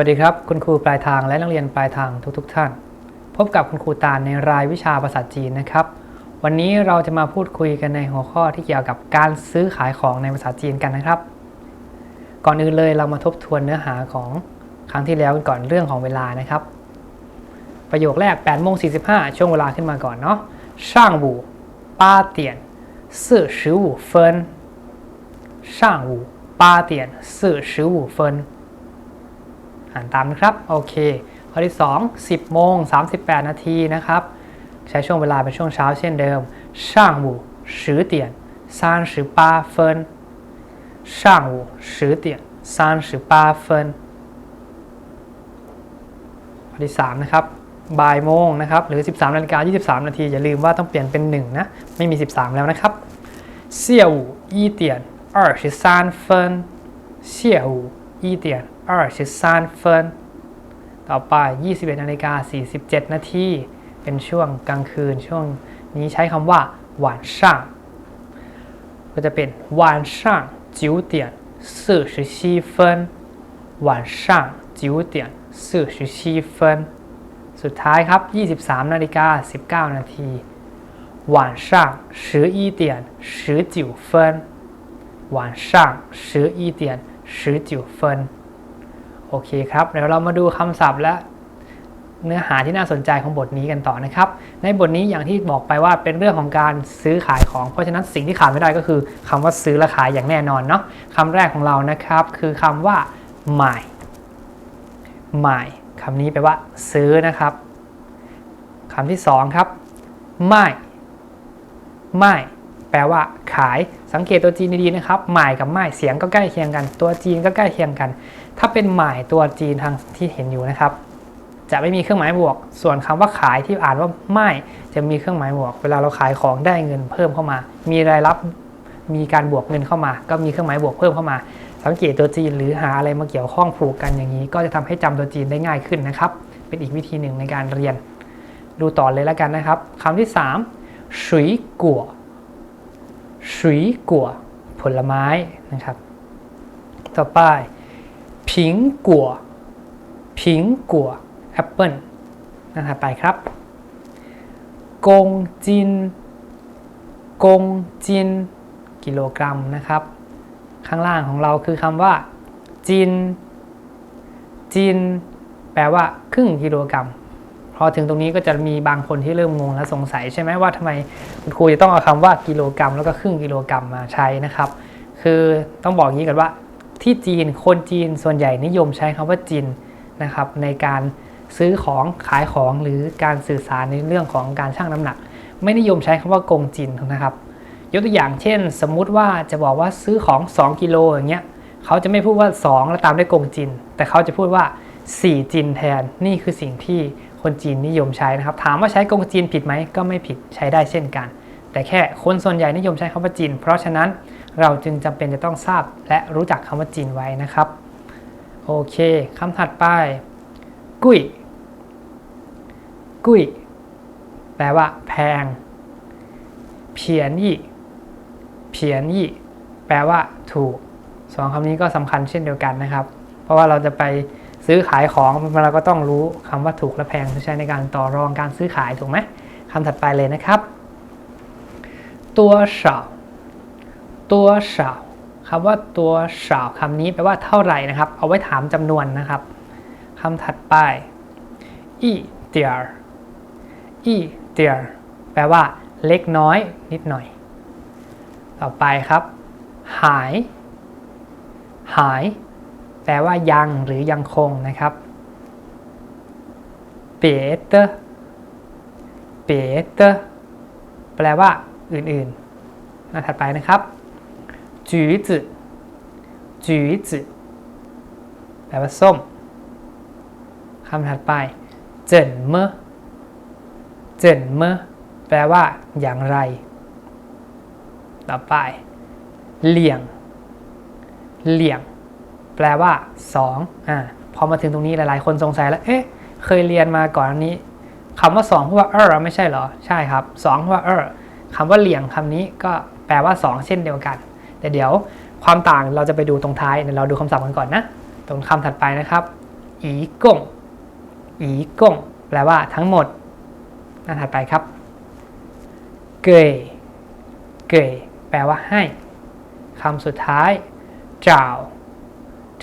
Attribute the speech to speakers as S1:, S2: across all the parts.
S1: วัสดีครับ คุณครูปลายทางและนักเรียนปลายทางทุกๆทท่าน พบกับคุณครูตาลในรายวิชาภาษาจีนนะครับ วันนี้เราจะมาพูดคุยกันในหัวข้อที่เกี่ยวกับการซื้อขายของในภาษาจีนกันนะครับ ก่อนอื่นเลยเรามาทบทวนเนื้อหาของครั้งที่แล้วกันก่อนเรื่องของเวลานะครับ ประโยคแรก8โมง45 ช่วงเวลาขึ้นมาก่อนเนาะช่างวูป้าเตียนสื่อสิวเฟินช่างวูป้าเตียนสื่อสิวเฟินานตามนะครับ โอเค ข้อที่ 2 10โมง38 นาทีนะครับ ใช้ช่วงเวลาเป็นช่วงเช้าเช่นเดิม上午10点38分上午10点38分ข้อที่ 3 นะครับ บ่ายโมงนะครับ หรือ 13นาฬิกา23 นาที อย่าลืมว่าต้องเปลี่ยนเป็น 1 นะ ไม่มี 13 แล้วนะครับ下午一点二十三分下午一点 二十三分ต่อไป 21นาฬิกา47 นาที เป็นช่วงกลางคืน ช่วงนี้ใช้คำว่า晚上ก็จะเป็น晚上9点47分晚上9点47分สุดท้ายครับ 23นาฬิกา19 นาที晚上11点19分晚上11点19分 โอเคครับ เดี๋ยวเรามาดูคำศัพท์และเนื้อหาที่น่าสนใจของบทนี้กันต่อนะครับ ในบทนี้อย่างที่บอกไปว่าเป็นเรื่องของการซื้อขายของ เพราะฉะนั้นสิ่งที่ขาดไม่ได้ก็คือคำว่าซื้อและขายอย่างแน่นอนเนาะคำแรกของเรานะครับ คือคำว่าหมายหมายคำนี้แปลว่า ซื้อนะครับคำที่สองครับไม่ไม่แปลว่า ขาย สังเกตตัวจีนดีๆนะครับหมายกับไม่เสียงก็ใกล้เคียงกัน ตัวจีนก็ใกล้เคียงกัน ถ้าเป็นหมายตัวจีนทางที่เห็นอยู่นะครับ จะไม่มีเครื่องหมายบวก ส่วนคำว่าขายที่อ่านว่าไม่จะมีเครื่องหมายบวก เวลาเราขายของได้เงินเพิ่มเข้ามา มีรายรับมีการบวกเงินเข้ามา ก็มีเครื่องหมายบวกเพิ่มเข้ามา สังเกตตัวจีนหรือหาอะไรมาเกี่ยวข้องผูกกันอย่างนี้ ก็จะทำให้จำตัวจีนได้ง่ายขึ้นนะครับ เป็นอีกวิธีหนึ่งในการเรียน ดูต่อเลยแล้วกันนะครับ คำที่3สุยกัวสุยกัวผลไม้นะครับ ต่อไป ผิงกัวผิงกัวแอปเปิลนะครับไปครับ กงจิน กงจิน กิโลกรัมนะครับ ข้างล่างของเราคือคำว่า จิน จิน แปลว่าครึ่งกิโลกรัม พอถึงตรงนี้ก็จะมีบางคนที่เริ่มงงและสงสัยใช่ไหมว่าทำไมคุณครูจะต้องเอาคำว่ากิโลกรัม แล้วก็ครึ่งกิโลกรัมมาใช้นะครับ คือต้องบอกงี้กันว่า ที่จีนคนจีนส่วนใหญ่นิยมใช้คำว่าจีนนะครับในการซื้อของขายของหรือการสื่อสารในเรื่องของการชั่งน้ำหนัก ไม่นิยมใช้คำว่ากงจินนะครับ ยกตัวอย่างเช่น สมมุติว่าจะบอกว่าซื้อของ 2 กิโลอย่างเงี้ยเขาจะไม่พูดว่า 2 แล้วตามด้วยกงจิน แต่เขาจะพูดว่า 4 จินแทนนี่คือสิ่งที่คนจีนนิยมใช้นะครับ ถามว่าใช้กงจีนผิดไหมก็ไม่ผิดใช้ได้เช่นกัน แต่แค่คนส่วนใหญ่นิยมใช้คำว่าจีน เพราะฉะนั้น เราจึงจำเป็นจะต้องทราบและรู้จักคำว่าจีนไว้นะครับ โอเคคำถัดไป กุ้ย กุ้ย แปลว่า แพง เพียนยี่ เพียนยี่ แปลว่า ถูกสองคำนี้ก็สำคัญเช่นเดียวกันนะครับ เพราะว่าเราจะไปซื้อขายของเราก็ต้องรู้คำว่าถูกและแพงใช้ในการต่อรองการซื้อขายถูกไหมคำถัดไปเลยนะครับ ตัวเฉา ตัวเฉาคำว่าตัวเฉาคำนี้แปลว่าเท่าไหร่นะครับ เอาไว้ถามจำนวนนะครับคำถัดไปอีเตียร์อีเตียร์แปลว่า เล็กน้อยนิดหน่อย ต่อไปครับ หาย หาย แปลว่ายังหรือยังคงนะครับเปเตเปียเตแปลว่าอื่นๆหน้าถัดไปนะครับ จือจืจือจืแปลว่าส้มคำถัดไป เจินเมื่อเจินเมื่อแปลว่า อย่างไร ต่อไป เหลี่ยง เหลี่ยง แปลว่า2อ่าพอมาถึงตรงนี้หลาย ๆ คนสงสัยแล้ว เอ๊ะ เคยเรียนมาก่อนอันนี้คำว่า2พูดว่าเออไม่ใช่เหรอ ใช่ครับ2พูดว่าเออคำว่าเหลี่ยงคำนี้ก็แปลว่า2เช่นเดียวกัน แต่เดี๋ยวความต่างเราจะไปดูตรงท้ายเดี๋ยวเราดูคำศัพท์กันก่อนนะ ตรงคำถัดไปนะครับอีกงอีกงแปลว่าทั้งหมดหน้าถัดไปครับ เกย เกย แปลว่าให้คำสุดท้ายจ่าว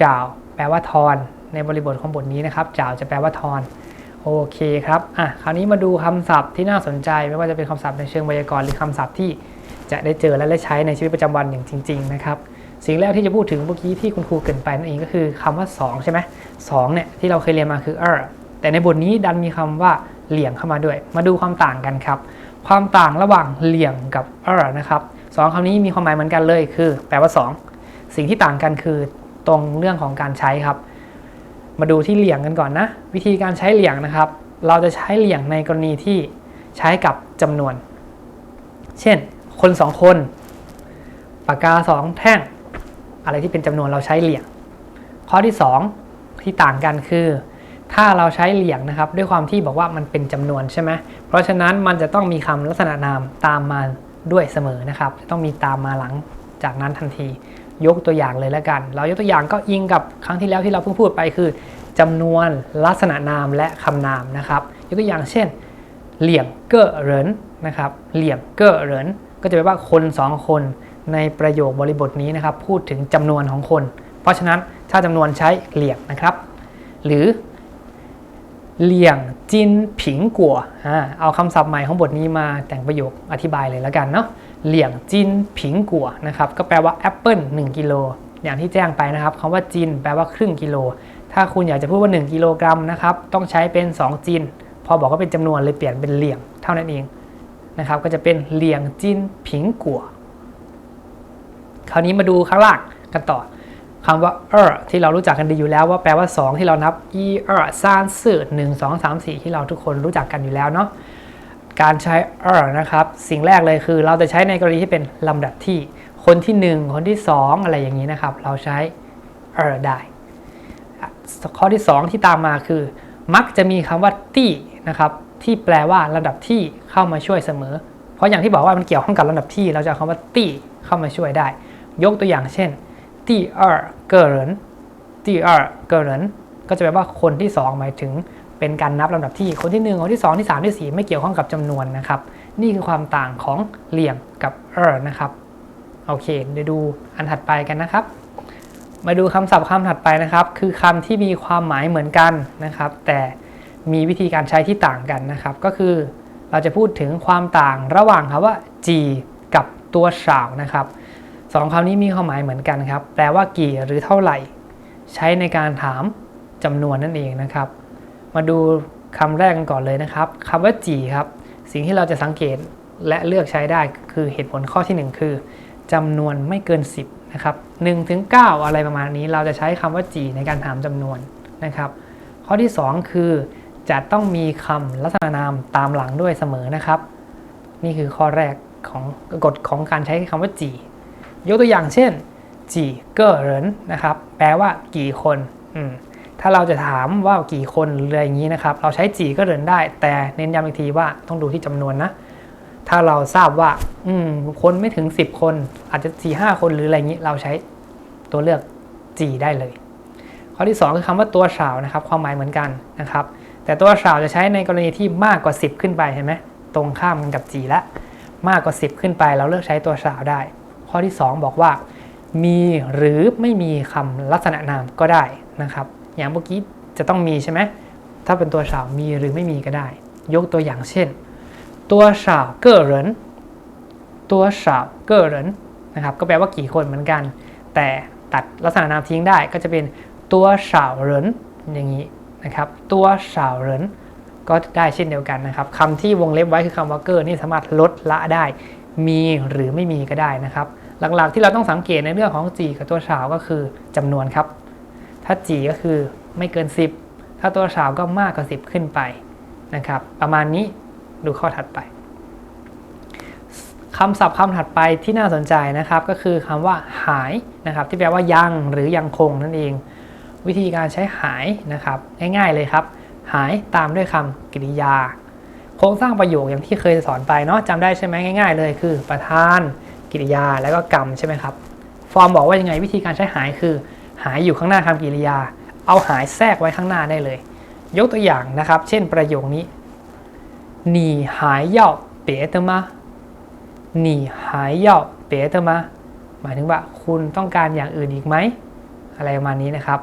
S1: จ่าวแปลว่าทอน ในบริบทของบทนี้นะครับจ่าวจะแปลว่าทอน โอเคครับ อะ คราวนี้มาดูคำศัพท์ที่น่าสนใจ ไม่ว่าจะเป็นคำศัพท์ในเชิงไวยากรณ์หรือคำศัพท์ที่ จะได้เจอและได้ใช้ในชีวิตประจำวันอย่างจริง ๆ นะครับ สิ่งแรกที่จะพูดถึงเมื่อกี้ที่คุณครูเกินไปนั่นเองก็คือคำว่า 2 ใช่ไหมสองเนี่ยที่เราเคยเรียนมาคือ er แต่ในบทนี้ดันมีคำว่าเหลี่ยงเข้ามาด้วย มาดูความต่างกันครับ ความต่างระหว่างเหลี่ยงกับ er นะครับสองคำนี้มีความหมายเหมือนกันเลยคือ แปลว่า 2 สิ่งที่ต่างกันคือตรงเรื่องของการใช้ครับ มาดูที่เหลี่ยงกันก่อนนะ วิธีการใช้เหลี่ยงนะครับ เราจะใช้เหลี่ยงในกรณีที่ใช้กับจำนวน เช่น คนสองคนปากกาสองแท่ง อะไรที่เป็นจำนวนเราใช้เหลี่ยง ข้อที่ 2 ที่ต่างกันคือ ถ้าเราใช้เหลี่ยงนะครับ ด้วยความที่บอกว่ามันเป็นจำนวนใช่ไหมเพราะฉะนั้นมันจะต้องมีคำลักษณะนามตามมาด้วยเสมอนะครับ จะต้องมีตามมาหลังจากนั้นทันที ยกตัวอย่างเลยแล้วกัน เรายกตัวอย่างก็อิงกับครั้งที่แล้วที่เราเพิ่งพูดไปคือจำนวนลักษณะนามและคำนามนะครับ ยกตัวอย่างเช่น เหลี่ยงเก้อเหรินนะครับ เหลี่ยงเก้อเหริน ก็จะแปลว่าคนสองคนในประโยคบริบทนี้นะครับ พูดถึงจำนวนของคน เพราะฉะนั้นถ้าจำนวนใช้เหลี่ยงนะครับ หรือเหลี่ยงจินผิงกัวอเอาคำศัพท์ใหม่ของบทนี้มาแต่งประโยคอธิบายเลยแล้วกันเนาะเหลี่ยงจินผิงกัวนะครับก็แปลว่าแอปเปิล1กิโลอย่างที่แจ้งไปนะครับคำว่าจินแปลว่าครึ่งกิโล ถ้าคุณอยากจะพูดว่า 1 กิโลกรัมนะครับต้องใช้เป็น 2 จิน พอบอกว่าเป็นจำนวนเลยเปลี่ยนเป็นเหลี่ยงเท่านั้นเอง นะครับก็จะเป็นเหลียงจินผิงกัว คราวนี้มาดูข้างล่างกันต่อคำว่า er ที่เรารู้จักกันดีอยู่แล้วว่าแปลว่า 2 ที่เรานับ e er ซานสื่อ1 2 3 4ที่เราทุกคนรู้จักกันอยู่แล้วเนาะการใช้ er นะครับ สิ่งแรกเลยคือเราจะใช้ในกรณีที่เป็นลำดับที่ คนที่ 1 คนที่ 2 อะไรอย่างนี้นะครับ เราใช้ er ได้ ข้อที่ 2 ที่ตามมาคือ มักจะมีคำว่าตี้นะครับ ที่แปลว่าระดับที่เข้ามาช่วยเสมอ เพราะอย่างที่บอกว่ามันเกี่ยวข้องกับระดับที่เราจะเอาคำว่าตี้เข้ามาช่วยได้ ยกตัวอย่างเช่นตี้เออร์เกอร์เรนตี้เออร์เกิร์นก็จะแปลว่าคนที่ 2 หมายถึงเป็นการนับลำดับที่คนที่ 1 คนที่ 2 ที่ 3 ที่ 4 ไม่เกี่ยวข้องกับจำนวนนะครับ นี่คือความต่างของเหลี่ยมกับเออร์นะครับ โอเค เดี๋ยวดูอันถัดไปกันนะครับ มาดูคำศัพท์คำถัดไปนะครับ คือคำที่มีความหมายเหมือนกันนะครับ แต่ มีวิธีการใช้ที่ต่างกันนะครับ ก็คือเราจะพูดถึงความต่างระหว่างคำว่าจีกับตัวสาวนะครับสองคำนี้มีความหมายเหมือนกันครับ แปลว่ากี่หรือเท่าไหร่ ใช้ในการถามจำนวนนั่นเองนะครับ มาดูคำแรกกันก่อนเลยนะครับคำว่าจีครับ สิ่งที่เราจะสังเกตและเลือกใช้ได้คือเหตุผลข้อที่หนึ่งคือจำนวนไม่เกิน 10นะครับ1ถึง9อะไรประมาณนี้เราจะใช้คำว่าจีในการถามจำนวนนะครับ ข้อที่ 2 คือ จะต้องมีคำลักษณะนามตามหลังด้วยเสมอนะครับ นี่คือข้อแรกของกฎของการใช้คำว่าจียกตัวอย่างเช่นจีเกอเหรินนะครับ แปลว่ากี่คนถ้าเราจะถามว่ากี่คนหรืออะไรอย่างนี้นะครับ เราใช้จีก็เหรินได้ แต่เน้นย้ำอีกทีว่าต้องดูที่จำนวนนะถ้าเราทราบว่า อืม คนไม่ถึง 10 คน อาจจะ4ีห้าคนหรืออะไรอย่างนี้ เราใช้ตัวเลือกจีได้เลย ข้อที่ 2 คือคำว่าตัวสาวนะครับ ความหมายเหมือนกันนะครับ แต่ตัวสาวจะใช้ในกรณีที่มากกว่า 10 ขึ้นไปเห็นไหมตรงข้ามกันกับจีละ มากกว่า 10 ขึ้นไป เราเลือกใช้ตัวสาวได้ ข้อที่ 2 บอกว่า มีหรือไม่มีคำลักษณะนามก็ได้นะครับ อย่างเมื่อกี้จะต้องมีใช่ไหมถ้าเป็นตัวสาวมีหรือไม่มีก็ได้ ยกตัวอย่างเช่น ตัวสาวเก้อเหรินตัวสาวเก้อเหรินนะครับก็แปลว่ากี่คนเหมือนกัน แต่ตัดลักษณะนามทิ้งได้ก็จะเป็นตัวสาวเหรินอย่างนี้ นะครับ ตัวสาเหรินก็ได้เช่นเดียวกันนะครับคำที่วงเล็บไว้คือคำว่าเกอร์นี่สามารถลดละได้ มีหรือไม่มีก็ได้นะครับ หลักๆที่เราต้องสังเกตในเรื่องของจีกับตัวสาก็คือจำนวนครับ ถ้าจีก็คือไม่เกิน 10 ถ้าตัวสาก็มากกว่า 10 ขึ้นไปนะครับ ประมาณนี้ดูข้อถัดไปคำศัพท์คำถัดไปที่น่าสนใจนะครับ ก็คือคำว่าหายนะครับ ที่แปลว่ายังหรือยังคงนั่นเอง วิธีการใช้หายนะครับ ง่ายๆเลยครับ หายตามด้วยคำกริยา โครงสร้างประโยคอย่างที่เคยสอนไปเนาะจำได้ใช่ไหมง่าย ๆ เลยคือประธานกริยาแล้วก็กรรมใช่ไหมครับ ฟอร์มบอกว่ายังไงวิธีการใช้หายคือ หายอยู่ข้างหน้าคำกริยา เอาหายแทรกไว้ข้างหน้าได้เลย ยกตัวอย่างนะครับ เช่นประโยคนี้หนีหายเย่าเป๋เตมาหนีหายเย่าเป๋เตมาหมายถึงว่าคุณต้องการอย่างอื่นอีกไหม อะไรประมาณนี้นะครับ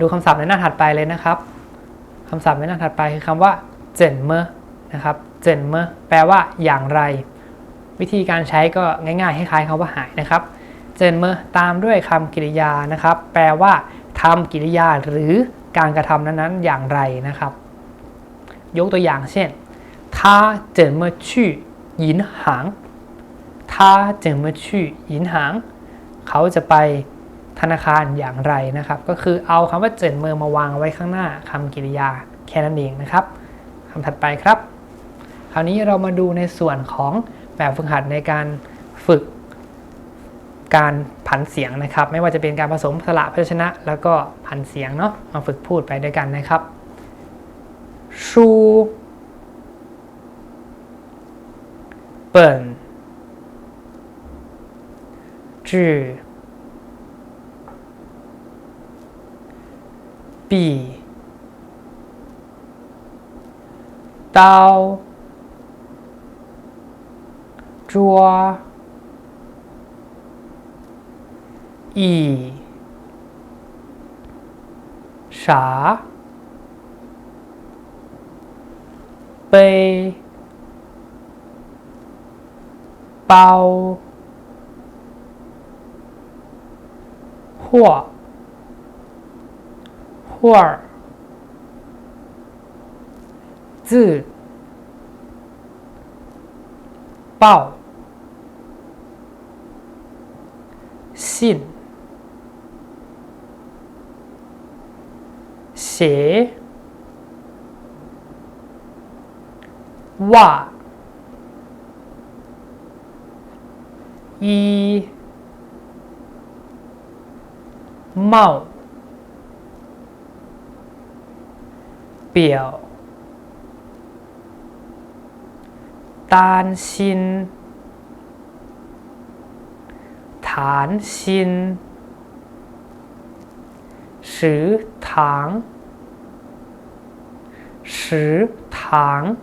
S1: ดูคำศัพท์ในหน้าถัดไปเลยนะครับคำศัพท์ในหน้าถัดไปคือคำว่าเจนเมอนะครับเจนเมอแปลว่าอย่างไร วิธีการใช้ก็ง่ายๆคล้ายๆคำว่าหายนะครับเจนเมอตามด้วยคำกริยานะครับ แปลว่าทำกิริยาหรือการกระทำนั้นๆอย่างไรนะครับ ยกตัวอย่างเช่น他怎么去银行他怎么去银行เขาจะไป ธนาคารอย่างไรนะครับ ก็คือเอาคำว่าเจินเมือมาวางไว้ข้างหน้าคำกริยาแค่นั้นเองนะครับคำถัดไปครับ คราวนี้เรามาดูในส่วนของแบบฝึกหัดในการฝึกการผันเสียงนะครับ ไม่ว่าจะเป็นการผสมสระพยัญชนะ แล้วก็ผันเสียงเนาะมาฝึกพูดไปด้วยกันนะครับชู本智 b 刀抓一啥？背包货布尔字报信鞋袜衣帽。表担心谈心食堂食堂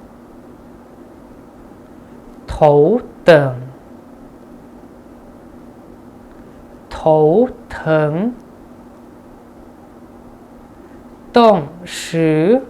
S1: 头等头疼动时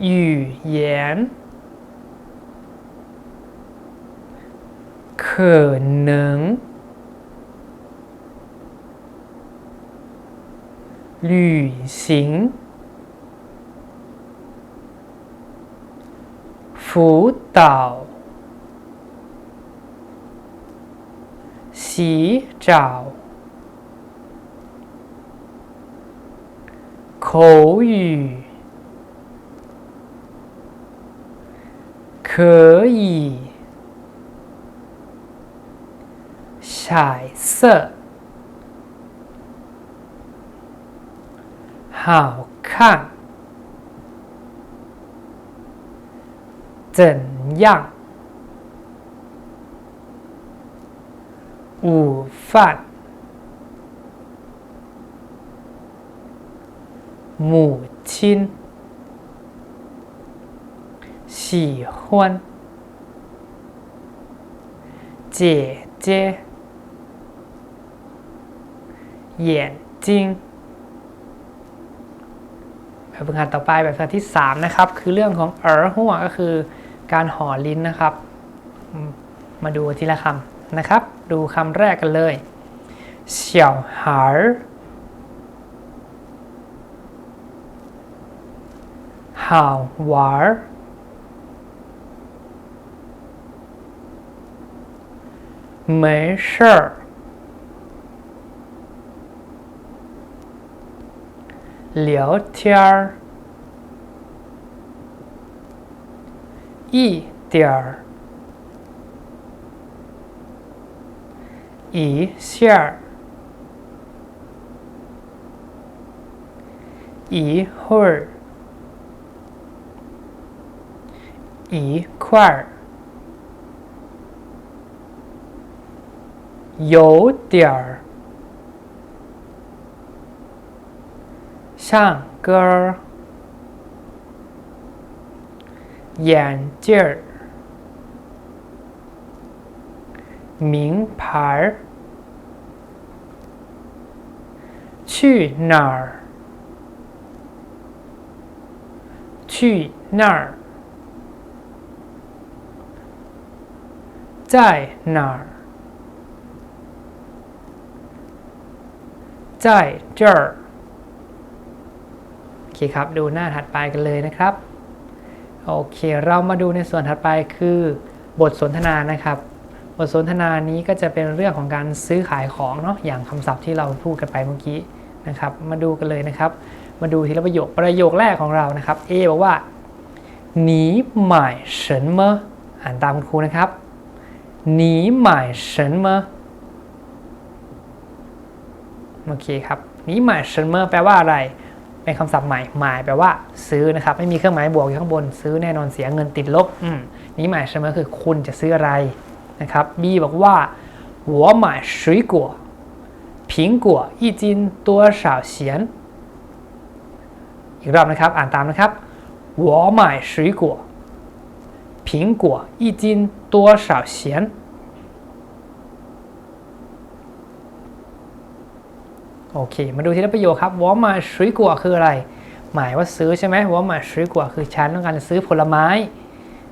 S1: 语言。可能。旅行。辅导。洗澡。口语。可以彩色好看。怎样？午饭。母亲。喜欢ฮวนเจเจเยียนจิแบบฝึกหัดต่อไปแบบฝึกหัดที่ 3 นะครับ คือเรื่องของเอ๋อหัวก็คือการห่อลิ้นนะครับ มาดูทีละคำนะครับ ดูคำแรกกันเลยเสี่ยวหาย好玩没事儿。聊天儿一点儿。一下儿。一会儿。一块儿。有点儿唱歌儿眼镜儿名牌儿去哪儿？去那儿？在哪儿？在这儿 โอเคครับ ดูหน้าถัดไปกันเลยนะครับ โอเค เรามาดูในส่วนถัดไปคือบทสนทนานะครับ บทสนทนานี้ก็จะเป็นเรื่องของการซื้อขายของเนาะ อย่างคำศัพท์ที่เราพูดกันไปเมื่อกี้นะครับ มาดูกันเลยนะครับ มาดูทีละประโยค ประโยคแรกของเรานะครับ A บอกว่า你买什么อ่านตามคุณครูนะครับ你买什么 โอเคครับ你买什么แปลว่าอะไร เป็นคำศัพท์ใหม่ หมายแปลว่าซื้อนะครับ ไม่มีเครื่องหมายบวกอยู่ข้างบน ซื้อแน่นอนเสียเงินติดลบ อืมนี่หมายใช่ไหมคือคุณจะซื้ออะไรนะครับ B บอกว่า我买水果苹果一斤多少钱อีกรอบนะครับ อ่านตามนะครับ我买水果苹果一斤多少钱 โอเค มาดูทีละประโยคครับวอมาซื้อกัวคืออะไร หมายว่าซื้อใช่ไหมวอมาซื้อกัวคือฉันต้องการจะซื้อผลไม้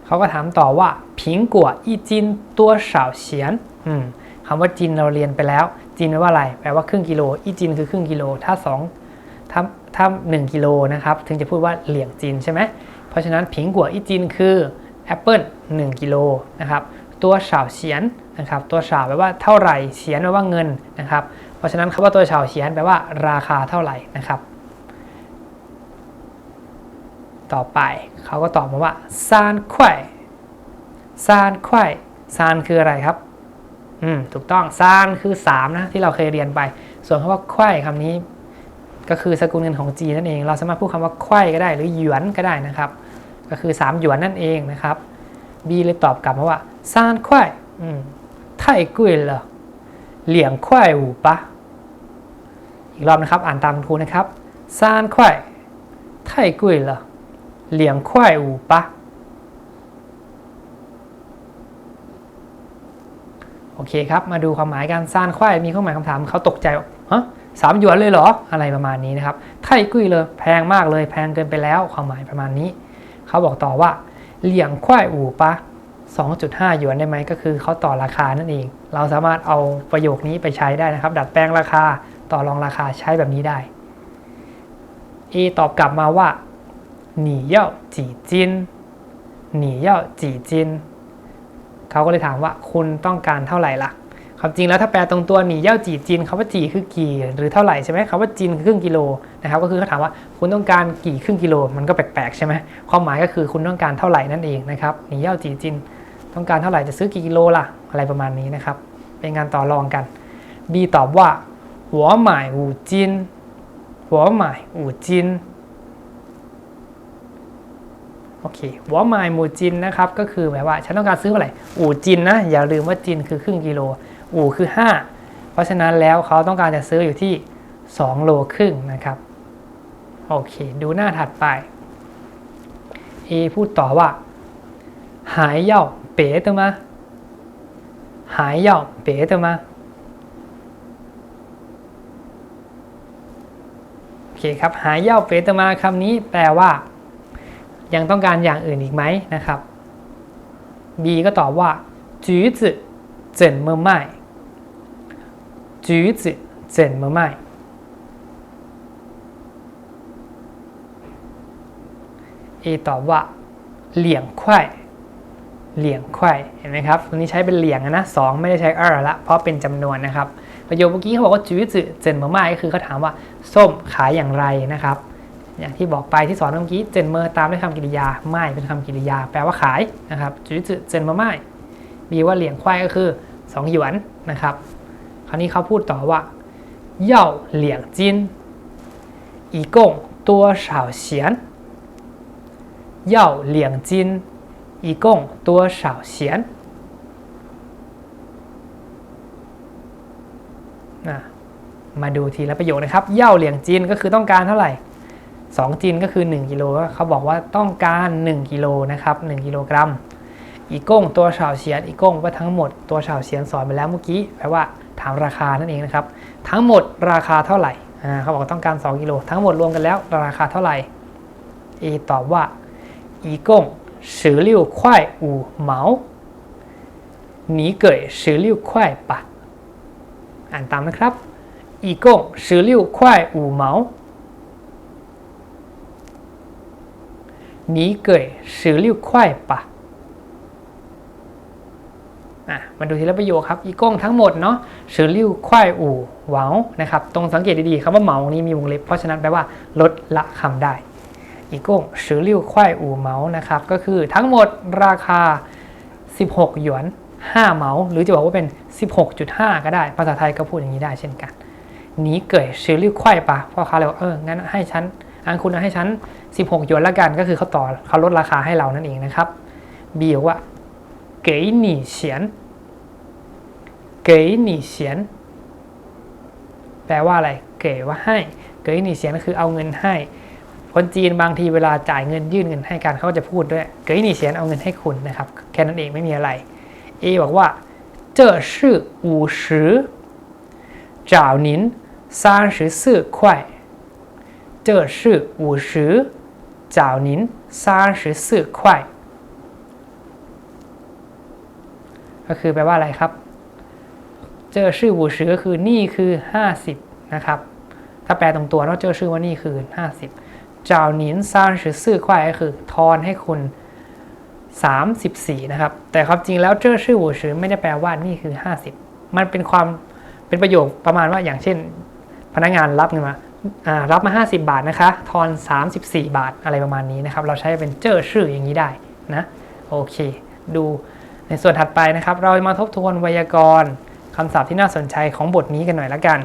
S1: เขาก็ถามต่อว่าผิงกัวอีจินตัวสาวเฉียนอืมคำว่าจินเราเรียนไปแล้ว จินแปลว่าอะไร แปลว่าครึ่งกิโล อีจินคือครึ่งกิโล ถ้า2ถ้าถ้า1กิโลนะครับ ถึงจะพูดว่าเหลี่ยงจินใช่ไหม เพราะฉะนั้นผิงกัวอีจินคือแอปเปิล1กิโลนะครับ ตัวสาวเฉียนนะครับ ตัวสาวแปลว่าเท่าไหร่ เฉียนแปลว่าเงินนะครับ เพราะฉะนั้นคำว่าตัวเฉาเฉียนแปลว่าราคาเท่าไหร่นะครับ ต่อไปเขาก็ตอบมาว่าซานควายซานควายซานคืออะไรครับ อืมถูกต้องซานคือ 3 นะ ที่เราเคยเรียนไป ส่วนคำว่าควายคำนี้ ก็คือสกุลเงินของจีนนั่นเอง เราสามารถพูดคำว่าควายก็ได้ หรือหยวนก็ได้นะครับ ก็คือ 3 หยวนนั่นเองนะครับบีเลยตอบกลับมาว่าซานควายอืมไทยกุ้ยเหรอ เหลียงควายหูปะอีกรอบนะครับ อ่านตามครูนะครับซานควายไทยกุ้ยเหรอเหลียงควายหูปะโอเคครับ มาดูความหมายกันซานควายมีความหมายคำถามเขาตกใจฮะสามหยวนเลยเหรอ อะไรประมาณนี้นะครับ ไทยกุ้ยเลยแพงมากเลย แพงเกินไปแล้ว ความหมายประมาณนี้ เขาบอกต่อว่า เหลียงควายอู่ปะ 2.5หยวนได้ไหมก็คือเขาต่อราคานั่นเอง เราสามารถเอาประโยคนี้ไปใช้ได้นะครับ ดัดแปลงราคาต่อรองราคาใช้แบบนี้ได้ A ตอบกลับมาว่าหนีเย่าจีจินหนีเย่าจีจินเขาก็เลยถามว่าคุณต้องการเท่าไหร่ล่ะความจริงแล้วถ้าแปลตรงตัวหนีเย่าจีจินคำว่าจีคือกี่หรือเท่าไหร่ใช่ไหมคำว่าจินคือครึ่งกิโลนะครับก็คือเขาถามว่าคุณต้องการกี่ครึ่งกิโลมันก็แปลกๆใช่ไหมความหมายก็คือคุณต้องการเท่าไหร่นั่นเองนะครับหนีเย่าจีจิน ต้องการเท่าไหร่จะซื้อกี่กิโลล่ะ อะไรประมาณนี้นะครับ เป็นงานต่อรองกัน B ตอบว่าหัวหมายอูจินหัวหมายอูจินโอเคหัวหมายหมูจินนะครับก็คือหมายว่าฉันต้องการซื้อเท่าไหร่อูจินนะ อย่าลืมว่าจินคือครึ่งกิโลอูคือ 5 เพราะฉะนั้นแล้วเขาต้องการจะซื้ออยู่ที่ 2 โลครึ่งนะครับโอเค ดูหน้าถัดไป A พูดต่อว่า หายเย่า 别的吗还要别的吗โอเคครับหายเย่าเปตมาคำนี้แปลว่า ยังต้องการอย่างอื่นอีกไหมนะครับ B ก็ตอบว่า橘子怎么卖橘子怎么卖 A ตอบว่าเหลี่ยงไข่ เหลี่ยงไข่เห็นไหมครับตรงนี้ใช้เป็นเหลี่ยงนะสองไม่ได้ใช้เอรละเพราะเป็นจำนวนนะครับ ประโยคเมื่อกี้เขาบอกว่าจื้อจื้อเจนเมอร์มาก็คือเขาถามว่าส้มขายอย่างไรนะครับ อย่างที่บอกไปที่สอนเมื่อกี้เจนเมอร์ตามด้วยคำกริยาไม่เป็นคำกริยา แปลว่าขายนะครับจื้อจื้อเจนเมอร์มาบีว่าเหลี่ยงไข่ก็คือ2หยวนนะครับ คราวนี้เขาพูดต่อว่าเย่าเหลี่ยงจินอีกงตัวเฉาเฉียนเย่าเหลี่ยงจิน 一共多少钱อ่ะมาดูทีละประโยคนะครับ เย่าเหลียงจินก็คือต้องการเท่าไหร่ 2 จินก็คือ 1 กิโลเขาบอกว่าต้องการ 1 กิโลนะครับ 1 กิโลกรัม อีก้งตัวเฉาเฉียน อีก้งว่าทั้งหมดตัวเฉาเฉียนสอนไปแล้วเมื่อกี้แปลว่าถามราคานั่นเองนะครับ ทั้งหมดราคาเท่าไหร่อ่าเขาบอกต้องการ 2 กิโล ทั้งหมดรวมกันแล้วราคาเท่าไหร่ เอตอบว่า อีก้ง 十六块五毛你给十六块吧อ่านตามนะครับ 一共十六块五毛你给十六块吧อ่ะมาดูทีละประโยคครับอีกงทั้งหมดเนาะชื่อริ้วควายอู่เหวานะครับ ตรงสังเกตดีๆครับว่าเหมานี้มีวงเล็บ เพราะฉะนั้นแปลว่าลดละคำได้ อีกงซื้อลิ้วควายอูเมานะครับ ก็คือทั้งหมดราคา 16 หยวน 5 เมา หรือจะบอกว่าเป็น 16.5 ก็ได้ ภาษาไทยก็พูดอย่างนี้ได้เช่นกันหนีเกิดซื้อลิ้วควายปะพ่อค้าเลยว่เออ งั้นให้ฉันอันคุณให้ฉัน 16 หยวนละกัน ก็คือเขาต่อเขาลดราคาให้เรานั่นเองนะครับบีว่าเก๋หนีเฉียน เก๋หนีเฉียน แปลว่าอะไร เก๋ว่าให้ เก๋หนีเฉียนก็คือเอาเงินให้ คนจีนบางทีเวลาจ่ายเงินยื่นเงินให้กันเขาก็จะพูดด้วย เก๋หนีเสียนเอาเงินให้คุณนะครับ แค่นั้นเองไม่มีอะไร เอบอกว่า这是五十找您三十四块这是五十找您三十四块ก็คือแปลว่าอะไรครับ เจอชื่อบูชือก็คือนี่คือ 50 นะครับ ถ้าแปลตรงตัวเนาะเจอชื่อว่านี่คือ 50เ จ้าหนินซานชื่อซื่อควายก็คือทอนให้คุณ 34 นะครับ แต่ความจริงแล้วเจ้อชื่อบูชือไม่ได้แปลว่านี่คือ 50 มันเป็นความเป็นประโยคประมาณว่าอย่างเช่น พนักงานรับเงินมารับมา 50 บาทนะคะ ทอน 34 บาทอะไรประมาณนี้นะครับ เราใช้เป็นเจ้อชื่ออย่างนี้ได้นะโอเค ดูในส่วนถัดไปนะครับ เรามาทบทวนไวยากรณ์คำศัพท์ที่น่าสนใจของบทนี้กันหน่อยละกัน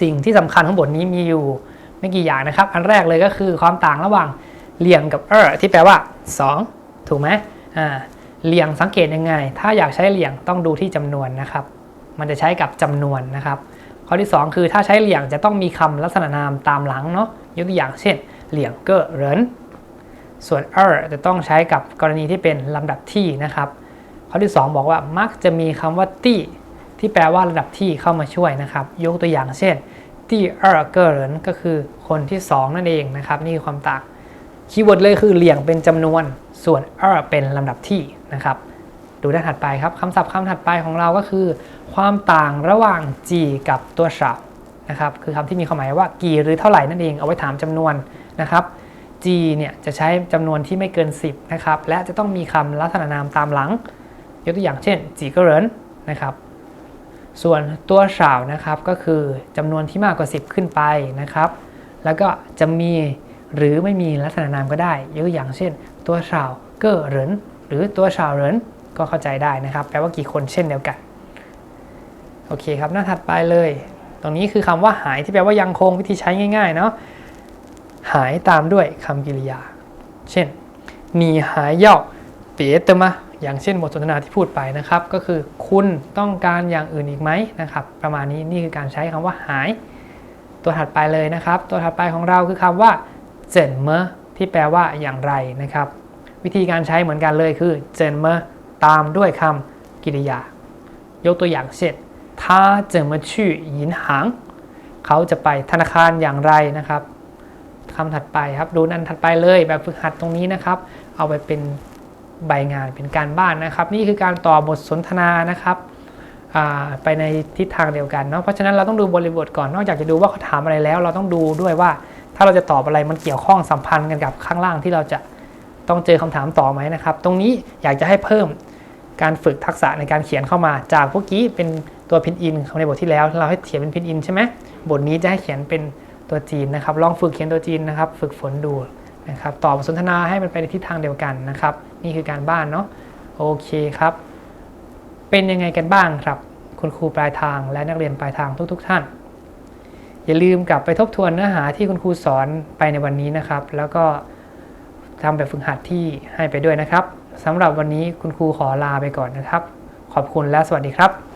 S1: สิ่งที่สำคัญของบทนี้มีอยู่ ไม่กี่อย่างนะครับ อันแรกเลยก็คือความต่างระหว่างเลี่ยงกับเออที่แปลว่า 2 ถูกไหมอ่าเลี่ยงสังเกตยังไง ถ้าอยากใช้เลี่ยงต้องดูที่จำนวนนะครับ มันจะใช้กับจำนวนนะครับ ข้อที่ 2 คือถ้าใช้เลี่ยงจะต้องมีคำลักษณะนามตามหลังเนาะยกตัวอย่างเช่นเลี่ยงเกอเหรินส่วนเออจะต้องใช้กับกรณีที่เป็นลำดับที่นะครับ ข้อที่ 2 บอกว่ามักจะมีคำว่าตี้ที่แปลว่าระดับที่เข้ามาช่วยนะครับ ยกตัวอย่างเช่น ตี้เออเกอร์นก็คือคนที่2นั่นเองนะครับ นี่คือความต่างคีย์เวิร์ดเลยคือเลี่ยงเป็นจำนวนส่วนเออเป็นลำดับที่นะครับดูด้านถัดไปครับคำศัพท์คำถัดไปของเราก็คือ ความต่างระหว่างจีกับตัวสาวนะครับคือคำที่มีความหมายว่ากี่หรือเท่าไหร่นั่นเองเอาไว้ถามจำนวนนะครับ G เนี่ยจะใช้จำนวนที่ไม่เกิน 10นะครับและจะต้องมีคำลักษณะนามตามหลัง ยกตัวอย่างเช่นจีเกเรนนะครับ ส่วนตัวสาวนะครับก็คือจำนวนที่มากกว่า 10 ขึ้นไปนะครับ แล้วก็จะมีหรือไม่มีลักษณะนามก็ได้ยกอย่างเช่น ตัวสาวเกอเรนหรือตัวสาวเรนก็เข้าใจได้นะครับ แปลว่ากี่คนเช่นเดียวกัน โอเคครับหน้าถัดไปเลย ตรงนี้คือคำว่าหายที่แปลว่ายังคงวิธีใช้ง่ายๆเนาะหายตามด้วยคำกริยา เช่นหนีหายเย่าเปียเตมาอย่างเช่นบทสนทนาที่พูดไปนะครับ ก็คือคุณต้องการอย่างอื่นอีกไหมนะครับ ประมาณนี้นี่คือการใช้คำว่าหาย ตัวถัดไปเลยนะครับ ตัวถัดไปของเราคือคำว่าเจนเมอที่แปลว่าอย่างไรนะครับ วิธีการใช้เหมือนกันเลยคือเจนเมอตามด้วยคำกิริยา ยกตัวอย่างเช่นถ้าเจนเมอชื่อยินหางเขาจะไปธนาคารอย่างไรนะครับคำถัดไปครับ ดูนั่นถัดไปเลยแบบฝึกหัดตรงนี้นะครับ เอาไปเป็น ใบงานเป็นการบ้านนะครับ นี่คือการต่อบทสนทนานะครับไปในทิศทางเดียวกันเนาะเพราะฉะนั้นเราต้องดูบริบทก่อนนอกจากจะดูว่าเขาถามอะไรแล้ว เราต้องดูด้วยว่า ถ้าเราจะตอบอะไรมันเกี่ยวข้องสัมพันธ์กันกับข้างล่างที่เราจะต้องเจอคำถามต่อไหมนะครับ ตรงนี้อยากจะให้เพิ่มการฝึกทักษะในการเขียนเข้ามา จากเมื่อกี้เป็นตัวพินอินในบทที่แล้ว เราให้เขียนเป็นพินอินใช่ไหมบทนี้จะให้เขียนเป็นตัวจีนนะครับ ลองฝึกเขียนตัวจีนนะครับ ฝึกฝนดูนะครับตอบสนทนาให้มันไปในทิศทางเดียวกันนะครับ นี่คือการบ้านเนาะโอเคครับ เป็นยังไงกันบ้างครับ คุณครูปลายทางและนักเรียนปลายทางทุกๆท่าน อย่าลืมกลับไปทบทวนเนื้อหาที่คุณครูสอนไปในวันนี้นะครับ แล้วก็ทำแบบฝึกหัดที่ให้ไปด้วยนะครับสำหรับวันนี้คุณครูขอลาไปก่อนนะครับ ขอบคุณและสวัสดีครับ